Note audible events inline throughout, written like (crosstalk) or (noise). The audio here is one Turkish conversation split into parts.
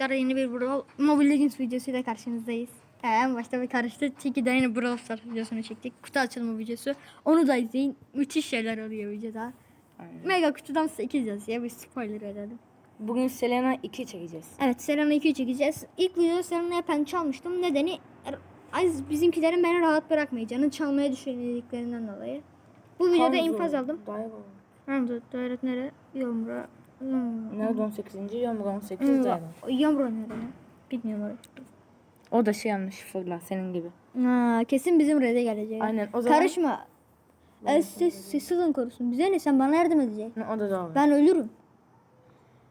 arkadaşlar yeni bir Brawl Mobile Legends videosuyla karşınızdayız. Ee, en başta bir karıştı. Çünkü de yine Brawl Stars videosunu çektik. Kutu açılımı videosu. Onu da izleyin. Müthiş şeyler oluyor videoda. Aynen. Mega kutudan 8 yazıyor. Bir spoiler verelim. Bugün Selena 2 çekeceğiz. Evet Serena 2 çekeceğiz. İlk videoda Serena'ya pençe almıştım. Nedeni er- az bizimkilerin beni rahat bırakmayacağını çalmaya düşündüklerinden dolayı. Bu videoda infaz aldım. Hamza, Daire nere? Hmm. Nerede 18. Yomra 18 Hmm. daire. Yomra nerede? Bilmiyorum orayı. O da şey yanlış fırla senin gibi. Ha, kesin bizim rede gelecek. Aynen, o zaman- Karışma. Estes Cecil'in korusun. Bize ne sen bana yardım edeceksin. O da doğru. Ben ölürüm.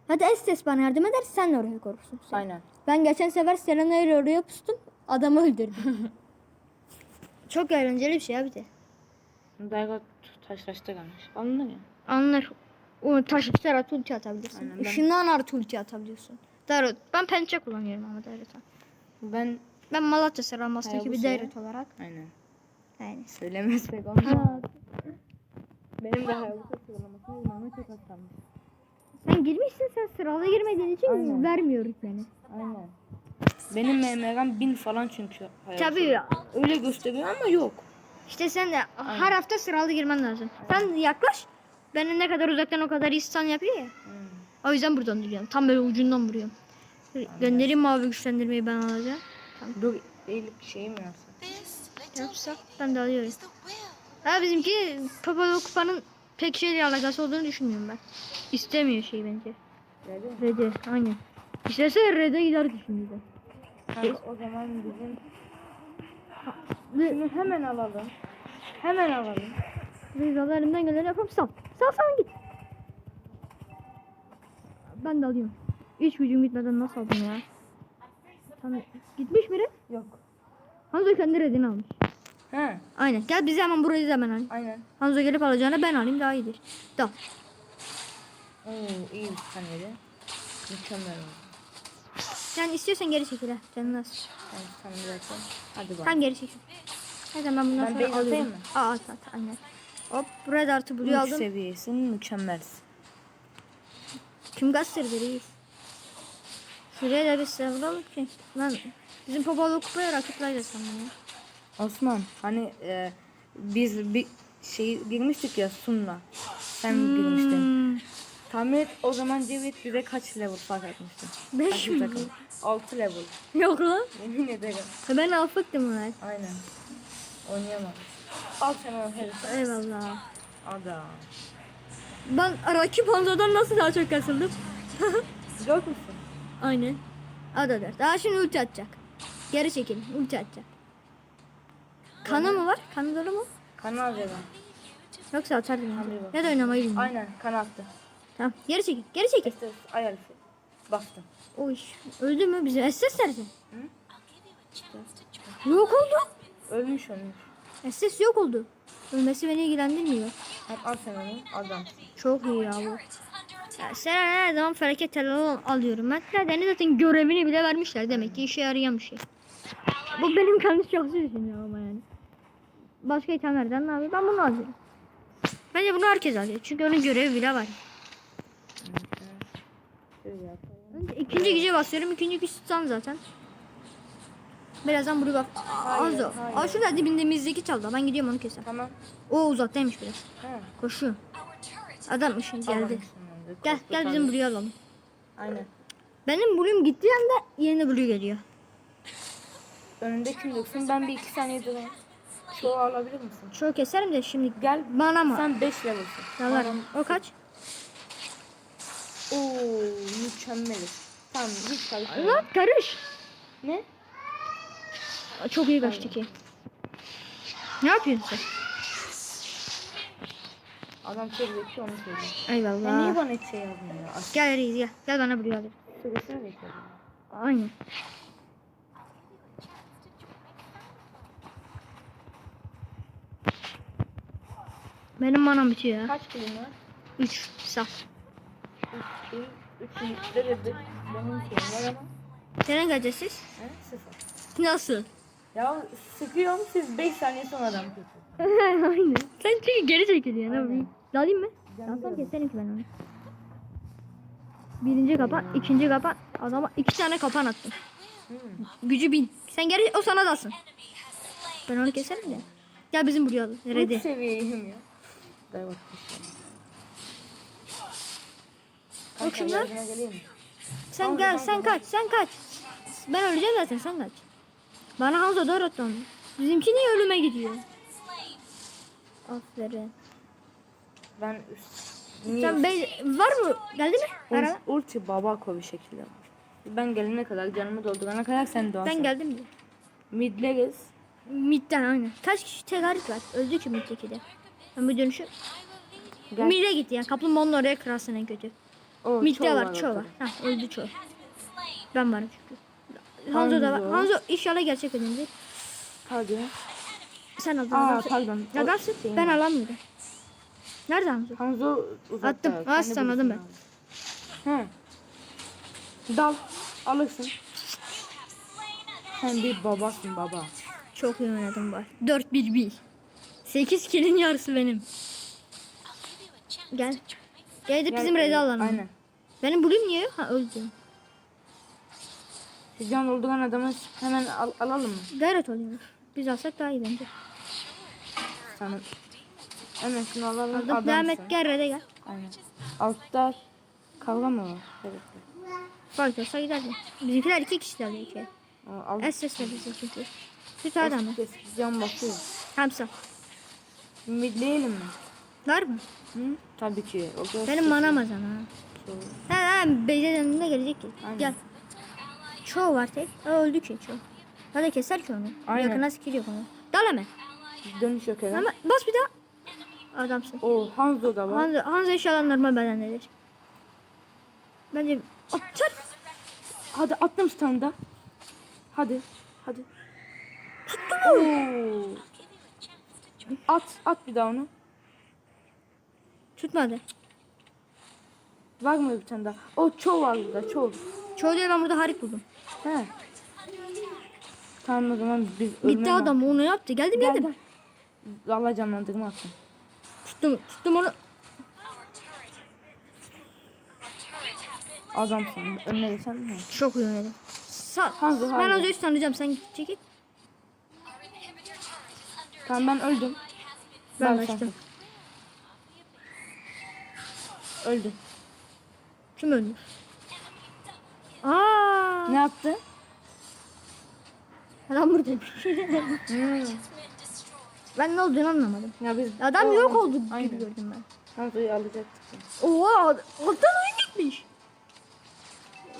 Hadi Estes bana yardım eder sen de oraya korursun. Sen. Aynen. Ben geçen sefer Selena ile oraya pustum. Adamı öldürdüm. (laughs) Çok eğlenceli bir şey abi de. Daire taşlaştı kalmış. Anladın ya. Anlar. O taş at ulti atabilirsin. Aynen, ben- Işınlanan artı ulti atabiliyorsun. Darut. Ben pençe kullanıyorum ama Darut'a. Ben Ben Malatya Seramas'taki bir. Darut olarak. aynen. Yani. Söylemezsek olmaz. Benim de hayabusa sıralamasına imamı çok az kalmış. Sen girmişsin sen sırala girmediğin için Aynen. vermiyoruz seni. Aynen. Benim MMR'm 1000 falan çünkü. hayabusa. Tabii ya. Öyle gösteriyor ama yok. İşte sen de her hafta sıralı girmen lazım. Sen yaklaş. Ben ne kadar uzaktan o kadar stun yapıyor ya. Hmm. O yüzden buradan duruyorum. Tam böyle ucundan vuruyorum. Göndereyim mavi güçlendirmeyi ben alacağım. Dur eğilip şey mi yapsın? Yapsa ben de alıyorum. Ha bizimki Papalo Kupa'nın pek şeyle alakası olduğunu düşünmüyorum ben. İstemiyor şey bence. Mi? Red'e aynen. İstese Red'e gider şimdi de. Kanka o zaman bizim Şunu hemen alalım. Hemen alalım. Allah elimden geleni yapalım. Sal. Sal sal git. Ben de alıyorum. Hiç gücüm gitmeden nasıl aldım ya? Tamam. Gitmiş mi Red? Yok. Hanzo kendi Red'ini almış. He. Aynen. Gel bizi hemen burayı da hemen alayım. Aynen. Hanzo gelip alacağına ben alayım daha iyidir. Tamam. Oo iyi bir saniyede. Mükemmel oldu. Sen istiyorsan geri çekil ha. Canın az. Ben sana bırakayım. Hadi bak. Sen geri çekil. Zaten ben bundan Ben sonra base atayım alıyorum. mı? Aa at at aynen. Hop Red artı Blue aldım. seviyesin mükemmelsin. Kim gazetleri reis? Şuraya da bir sıralayalım ki. Lan bizim Popolo kupaya rakiplerle sandım ya. Osman hani e, biz bir şey girmiştik ya Sun'la. Sen girmiştin. Hmm, Tahmin et o zaman Cevit bize kaç level fark etmişti? Beş mi? 6 level. Yok lan. Yemin ederim. Ben afıktım lan. Aynen. Oynayamam. Al sen o. Eyvallah. Adam. Ben rakip Hanzo'dan nasıl daha çok kasıldım? (laughs) Dört musun? Aynen. Ada der. Daha şimdi ulti atacak. Geri çekil. Ulti atacak. Kanı mı var? Kanı dolu mu? Kanal verin. Yoksa atardım. Önce. bak. Ya da oynamayı bilmiyorum. Aynen kan attı. Tamam. Geri çekil. Geri çekil. İşte ayar ipi. Bastım. Oy. Öldü mü? Bize SS nerede? Yok oldu. Ölmüş ölmüş. SS yok oldu. Ölmesi beni ilgilendirmiyor. Hadi al sen onu. Adam. Çok iyi ya bu. Ya sen her zaman felaket telefon alıyorum. Ben zaten zaten görevini bile vermişler. Demek ki işe yarayan bir şey. Bu benim kendi şahsi düşüncem ama yani. Başka itemlerden ne yapayım? Ben bunu alıyorum. Bence bunu herkes alıyor. Çünkü onun görevi bile var. Önce ikinci güce basıyorum. İkinci güç tutan zaten. Birazdan buraya bak. Hayır, Az da. hayır. Aa şurada dibindemizdeki çaldı. Ben gidiyorum onu keser. Tamam. O uzaktaymış biraz. He. Koşuyor. Adammış geldi. De. Gel gel bizim buraya alalım. Aynen. Benim Blue'um gittiği anda yeni Blue geliyor. Önünde kim yoksun? Ben bir iki saniye durayım. Çoğu alabilir misin? Şöyle keserim de şimdi Gel. bana mı? Sen 5 level'sın. Yalar. Bana- O kaç? Oo mükemmeliz. Tamam hiç karışma. Lan karış. Ne? Çok iyi kaçtı ki. Ne yapıyorsun sen? Adam çok zeki onu söylüyor. Eyvallah. niye bana hiç şey yazdın ya? Aslında Gel reis gel. Gel bana buraya alayım. süresini bekledim. Aynen. Benim manam bitiyor ya. Kaç kilim var? 3 saf. 3 kilim. 3 kilimde de bir- benim şeyim var ama. Senin kaçasız? He? Sıfır. Nasıl? Ya sıkıyorum siz 5 saniye sonra adam. (laughs) Aynen. Sen çünkü geri çekiliyor. Ne Aynen. yapayım? Dalayım mı? Dalsam keserim ki ben onu. Birinci kapa, ikinci kapa. Adama iki tane kapan attım. Gücü bin. Sen geri o sana dalsın. Ben onu keserim de. Gel bizim buraya al. Üç Nerede? seviyeyim ya. Gel bak. Geleyim mi? Sen gel sen kaç sen kaç. Ben öleceğim zaten sen kaç. Bana Hamza doğru onu. Bizimki niye ölüme gidiyor? Aferin. Ben niye? Sen be var mı? Geldi mi? Ara. Ult- Ulti babako bir şekilde. Ben gelene kadar canımı doldurana kadar sen doğarsın. Ben geldim mi? Midleriz. Midden aynen. Kaç kişi tedarik var? Öldü ki middeki de. Ben bir dönüşü. Gel. Mid'e gitti yani. Kaplumbağanın oraya kırarsın en kötü. O, Mid'de çoğu var, çoğu var. Ha, öldü çoğu. Ben varım çünkü. Hanzo da var. Hanzo. İnşallah gerçek ödemdir. Hadi. Sen aldın. Aa adamsın. pardon. Adamsın. şeyin Ben var. alamıyorum. Nerede Hanzo? Hanzo uzakta. Attım. Az sanladım ben. Hı. Dal. Alırsın. Sen bir babasın baba. Çok iyi oynadım var. 4-1-1. 8 kilin yarısı benim. Gel. Gel de bizim Gel, e, alalım. Aynen. Benim bulayım niye? Ha öldüm. Siz can dolduran adamı hemen al- alalım mı? Gayret oluyormuş. Biz alsak daha iyi bence. Sana. Hemen şunu alalım. Aldım. adamsın. Devam et gel Red'e gel. Aynen. Altta kavga mı var? Evet. Fark olsa giderdi. Bizimkiler iki kişi alıyor iki. O, Al. Es ses verdi çünkü. Süt adamı. Kes, Can basıyor. Hamsa. Midleyelim mi? Var mı? Hı? Tabii ki. O Benim manam az ama. Ha ha de gelecek ki. Aynen. Gel. Çoğu var tek. O öldü ki çoğu. Hadi keser ki onu. Aynen. Yakına skill yok onu. Dal hemen. Dönüş yok herhalde. Ama bas bir daha. Adamsın. O Hanzo da var. Hanzo, Hanzo inşallah normal bedendedir. Bence... Oh, çarp. Hadi attım standa. Hadi. Hadi. Oo. At, at bir daha onu. Tutmadı. Var mı bir tane daha? O çoğu var burada, çoğu. Çoğu diyor ben burada harik buldum. He. Tamam o zaman biz Gitti ölmeye adam onu yaptı. Geldim Gel, geldim. gel. Allah canlandırma atsın. Tuttum, tuttum onu. Adamsın. Önüne geçen mi? Çok oynadım. Sağ. Hanzo, Ben Hanzo. Hanzo'yu tanıyacağım. Sen çekil. Tamam ben öldüm. Ben Ben kaçtım. Öldüm. Kim öldü? Aa, Ne yaptı? adam buradaymış. Hmm. ben ne olduğunu anlamadım. Ya biz Adam yok oldu gibi Aynen. gördüm ben. Hanzo'yu alacaktık. Oha, alttan oyun gitmiş.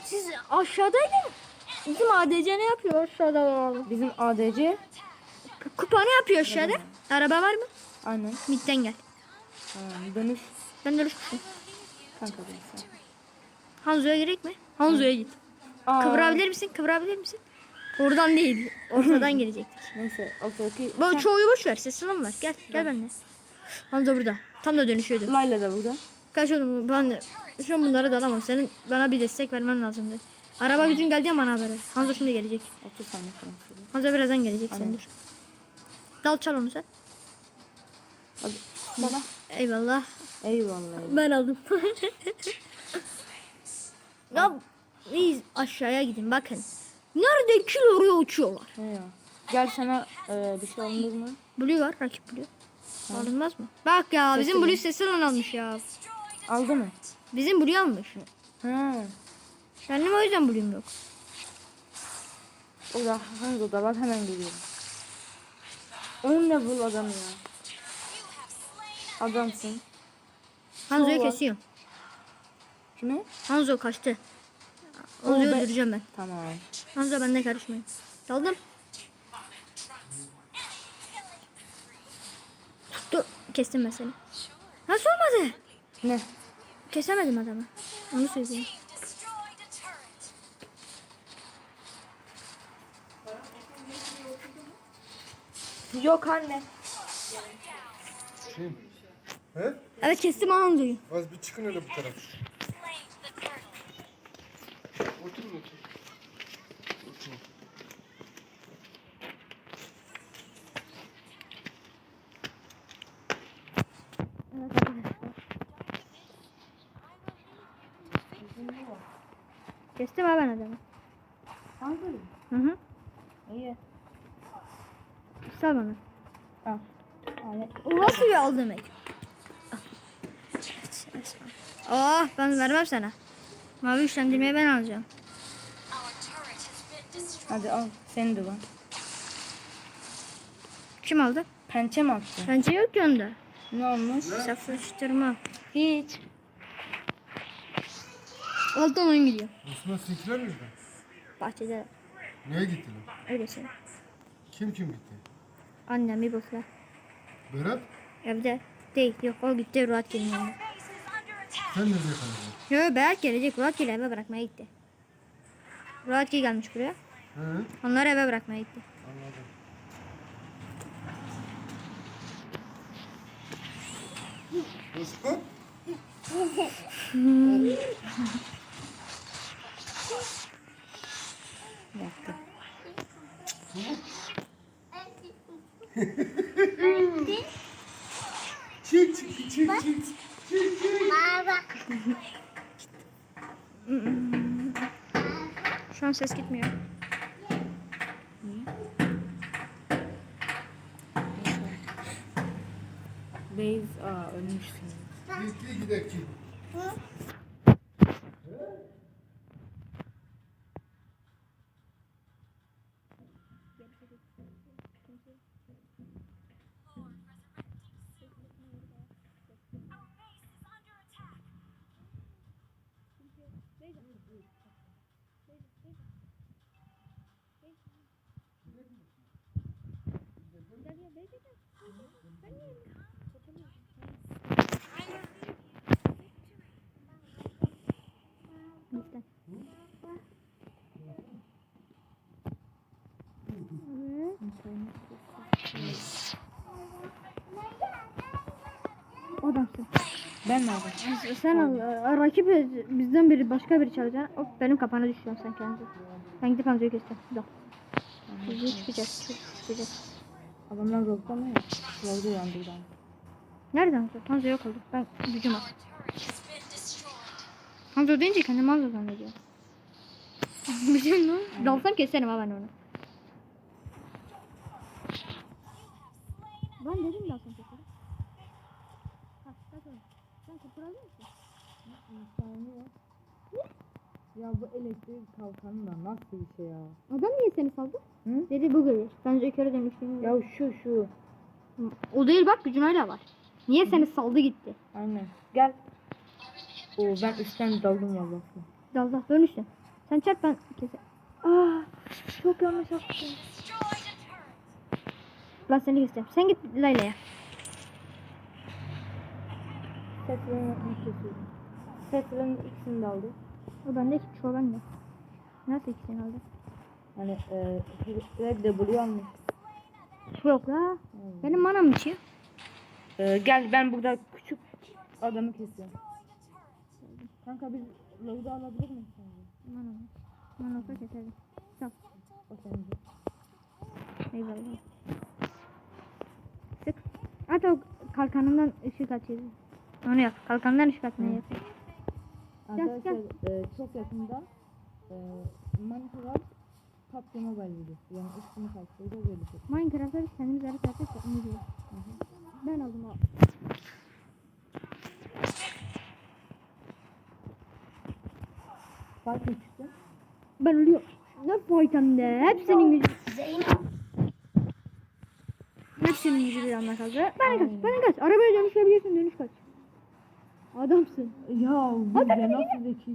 Siz aşağıdaydın. Bizim ADC ne yapıyor aşağıda? Bizim ADC Kupa ne yapıyor aşağıda? Araba var mı? aynen. Midden gel. Tamam, dönüş Ben düşmüşüm. kanka ben. Hanzo'ya gerek mi? Hanzo'ya git. Aa, Kıvırabilir misin? Kıvırabilir misin? Oradan değil. Ortadan (laughs) gelecektik. Neyse ortadaki Bu çoğuyu boş ver. Sesini var. Gel. Gel benimle. Hanzo burada. Tam da dönüşüyordu. Layla da burada. Kaç oğlum ben de şu an bunları da alamam. Senin bana bir destek vermen lazımdı. Araba gücün geldi ya bana haber ver. Hanzo şimdi gelecek. 30 saniye falan sürdü. Hanzo birazdan gelecek sen dur. Dal çal onu sen. Hadi. Bana. Eyvallah. Eyvallah. Ben aldım. (laughs) ya biz aşağıya gidin bakın. Nerede kil oraya uçuyorlar. He ya. Gel sana e, bir şey alınır mı? Blue var rakip Blue. Alınmaz mı? Bak ya bizim. Blue sesinden almış ya. Aldı mı? Bizim Blue almış. He. Benim o yüzden Blue'm yok. O da Hanzo'da var hemen geliyorum. On level adam ya. Adamsın. Hanzo'yu var. kesiyorum. Kimi? Hanzo kaçtı. Hanzo'yu ben- öldüreceğim ben. Tamam. Hanzo bende karışmayın. Daldım. Tuttu. Kestim ben seni. Nasıl olmadı? Ne? Kesemedim adamı. Onu söyleyeyim. Yok anne. Kim? He? Evet kestim Hanzo'yu. Az bir çıkın hele bu tarafa. Otur. Oturun. Kestim abi ben adamı. Hangi? Hı hı. İyi. Sal bana. Al. Al. O nasıl bir al demek? Oh ben vermem sana. Mavi güçlendirmeyi ben alacağım. Hadi al. Senin de var. Kim aldı? Pençe mi attı? Bence yok ki onda. Ne olmuş? Saflaştırma. Hiç. Alttan oyun gidiyor. Osman sizinkiler nerede? Bahçede Neye gittiler? öylesi. Kim kim gitti? Annem bir bakla. Berat? Evde. Değil yok o gitti Ruat gelin yanına. Sen nerede kaldın? Yok Berat gelecek Ruat gelin eve bırakmaya gitti. Ruat Gil gelmiş buraya. Hı? Onları eve bırakmaya gitti. Anladım. Osman? Yaptı. Çık çık çık çık. Çık çık. Şu an ses gitmiyor. Beyz aa ölmüşsün. Gitti gidelim. Lütfen. Adamsın. Ben mi aldım? Sen al. Rakip bizden biri başka biri çalacak. Hop benim kafana düşüyorsun sen kendi. Ben gidip amcayı keseceğim. Yok. Biz çıkacağız. çık- Çıkacağız. Adamlar yolda mı ya? Yolda yandı. Nereden Hamza? Hamza yok oldu. Ben gücüm az. Hamza deyince kendim Hamza zannediyorum. (laughs) Bir şey mi? Dalsam keserim ha ben onu. Ben dedim keserim. Ha, öyle. Sen kurtarabilir misin? Ya bu elektrik kalkanı da nasıl bir şey ya? Adam niye seni saldı? Hı? Dedi bu gelir. Ben Joker'e demiştim. Ya şu şu. o değil bak gücün öyle var. Niye seni saldı gitti? Aynen. Gel. Oo ben üstten daldım vallahi. Dalda dönüştün. Sen çarp ben keser. Aa, çok yanlış yaptım. Ben seni keseceğim. Sen git Layla'ya. Seslerini kesiyorum. Seslerin ikisini de aldı. O bende şu bende. Nasıl ikisini aldı? Hani e, Red W almış. Yok la. Benim manam bitiyor. E, gel ben burada küçük adamı kesiyorum. Kanka biz Lord'u alabilir miyiz sence? Manam. Manam olsa keserim. Tamam. O sence. Eyvallah. Sık. Hatta o kalkanından ışık açıyor. Onu yap. Kalkandan ışık açmayı yap. Arkadaşlar e, çok yakında e, Minecraft PUBG Mobile videosu. Yani üstünü kaçtığıyla gelecek. Minecraft'ta biz kendimiz yarı yapacağız. Onu diyor. Ben aldım abi. Fark mı çıktı? Ben ölüyorum. Ne faydan de. Hepsinin gücü. Hepsinin gücü bir anda kaldı. Bana kaç. Bana kaç. Arabaya dönüşebiliyorsun. Dönüş kaç. Adamsın. Ya bu Hadi, ne nasıl zeki?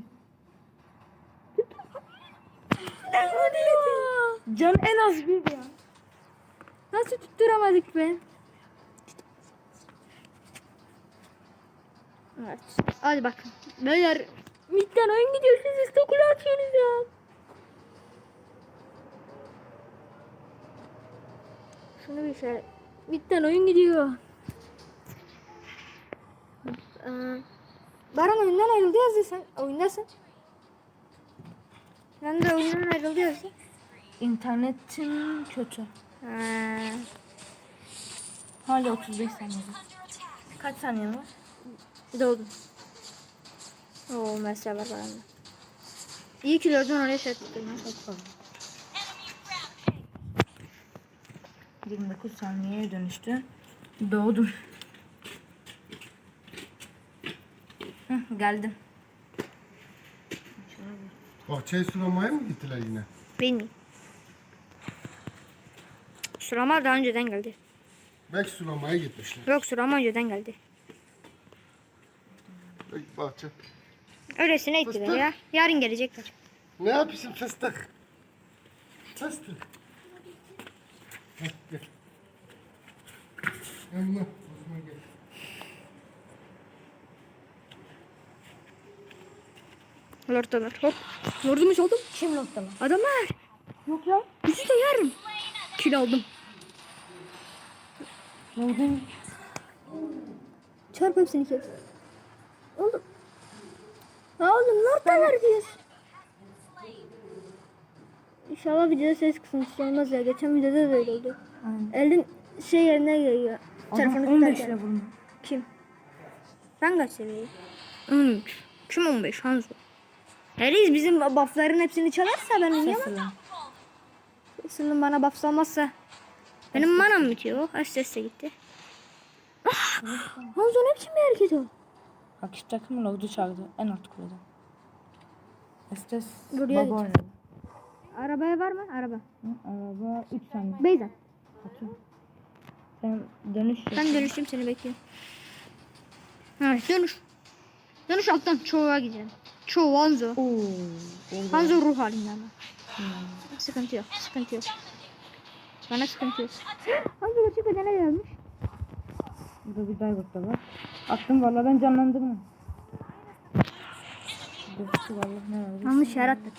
Hadi ya. Can en az bir ya. Nasıl tutturamadık be? Evet. Hadi bak. Beyler. Midden oyun gidiyor. Siz istakulu atıyorsunuz ya. Şunu bir şey. Midden oyun gidiyor. Ee, Baran oyundan ayrıldı yazdı sen. Oyundasın. Ben de oyundan ayrıldı yazdı. İnternetin kötü. Ha. Hala 35 saniye. Kaç saniye var? Doğdum. Oo mesela var bana. İyi ki oradan oraya set tuttum. Çok fazla. 29 saniyeye dönüştü. Doğdum. Heh, geldim. Bahçeyi sulamaya mı gittiler yine? Bilmiyorum. Surama daha önceden geldi. Belki sulamaya gitmişler. Yok surama önceden geldi. Belki bahçe. Öylesine gittiler ya. Yarın gelecekler. Ne yapıyorsun fıstık? Fıstık. Yanına. Osman gel. Lordalar. Hop. Lordumu çaldım. Kim noktalı? Adamlar. Yok ya. Bizi de yarım. Kil aldım. Doğdum. Çarp hepsini kes. Oğlum. Ha oğlum Lord'dalar biz. İnşallah videoda ses kısıntısı olmaz ya. Geçen videoda da öyle oldu. Aynen. Elin şey yerine geliyor. Telefonu 15 tutarken. ile vurma. Kim? Ben kaç seviyeyim? 13. Kim 15? Hanzo. Reis bizim buffların hepsini çalarsa ben oynayamam. Sırrım bana buff salmazsa. Benim manam bitiyor. Kaç sesle gitti. Ah! Hanzo ne biçim bir hareket o? Akış takımı logdu çaldı. En alt kulede. Estes baba oynadı. Arabaya var mı? Araba. Hı, Araba 3 saniye. Beyza. Kaçıyor. Sen dönüş. Ben dönüştüm seni bekliyorum. Evet dönüş. Dönüş alttan çoğuğa gideceğim. Çoğu Hanzo. Oo. Hanzo ruh halinde ama. Hmm. Sıkıntı yok. Sıkıntı yok. Bana sıkıntı yok. (gasps) Hanzo açık bedene gelmiş. Burada bir Daybot da var. Attım valla ben var? Yanlış yer attık.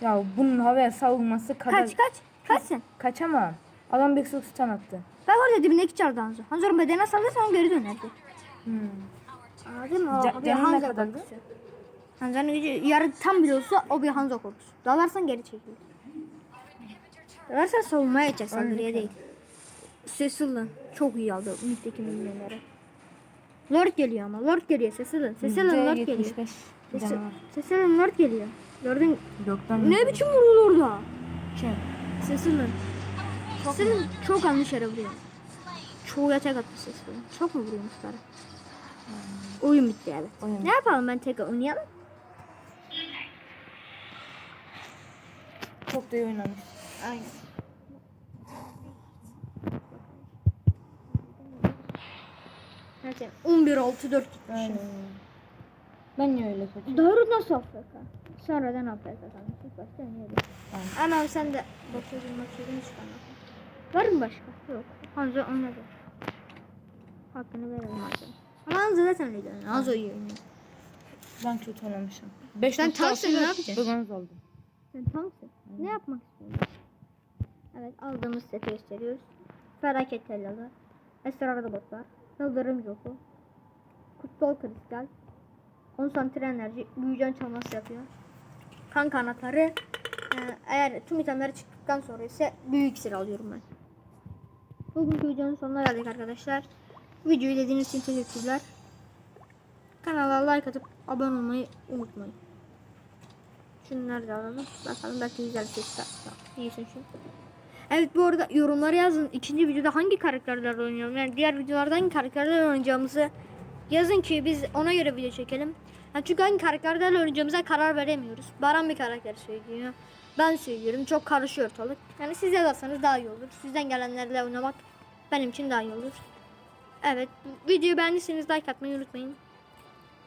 Ya bunun havaya savunması kadar... Kaç kaç. Kaç sen? Kaçamam. Adam bir sık stun attı. Bak orada dibindeki çardı Hanzo. Hanzo'nun bedene saldırırsa onu geri dönerdi. Hmm. Anladın mı? Ca- canın ne kadardı? Hanzo'nun gücü yarı tam bile olsa o bir Hanzo korkusu. Dalarsan geri çekilir. Dalarsan savunmaya geçecek saldırıya değil. Cecil'ın çok iyi aldı Ümit'teki milyonları. Lord geliyor ama. Lord geliyor Cecil'ın. Cecil'ın Lord geliyor. %75 Cecil- canavar. Cecil'ın Lord geliyor. Lord'un Yoktan ne biçim vurdu orada? Kim? Cecil'ın. Cecil'ın çok yanlış yere vuruyor. Çoğu yatak attı Cecil'ın. Çok mu vuruyormuşlar? Oyun bitti evet. Oyun. Ne yapalım ben tekrar oynayalım? Çok da iyi oynamış. Aynen. Zaten 11 6 4 Aynen. Ben niye öyle kötü? Doğru nasıl AFK? Sonradan AFK sanmış. İlk başta oynuyordum. Aynen. Ama sen de bakıyordun bakıyordun hiç kalmadı. Var mı başka? Yok. Hanzo oynadı. Hakkını verelim Hanzo'nun. Ama Hanzo zaten öyle oynuyor. Hanzo iyi oynuyor. Ben kötü oynamışım. 5 Sen tanksın, ne yapacaksın? Bronz oldu. Sen tanksın. Ne yapmak istiyorsun? Evet aldığımız seti gösteriyoruz. Felaket tellalı. Esrarlı botlar. Yıldırım joku. Kutsal kristal. Konsantre enerji. Büyücan çalması yapıyor. Kan kanatları. Ee, eğer tüm itemleri çıktıktan sonra ise büyük iksir alıyorum ben. Bugünkü videonun sonuna geldik arkadaşlar. Videoyu izlediğiniz için teşekkürler. Kanala like atıp abone olmayı unutmayın. Şunları da alalım. Bakalım belki güzel bir ses çıkar. Neyse şu. Evet bu arada yorumlara yazın. İkinci videoda hangi karakterler oynuyorum? Yani diğer videolarda hangi karakterler oynayacağımızı yazın ki biz ona göre video çekelim. Yani çünkü hangi karakterlerle oynayacağımıza karar veremiyoruz. Baran bir karakter söylüyor. Ben söylüyorum. Çok karışıyor ortalık. Yani siz yazarsanız daha iyi olur. Sizden gelenlerle oynamak benim için daha iyi olur. Evet. Videoyu beğendiyseniz like atmayı unutmayın.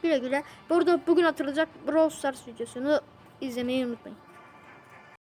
Güle güle. Bu arada bugün atılacak Brawl Stars videosunu izlemeyi unutmayın.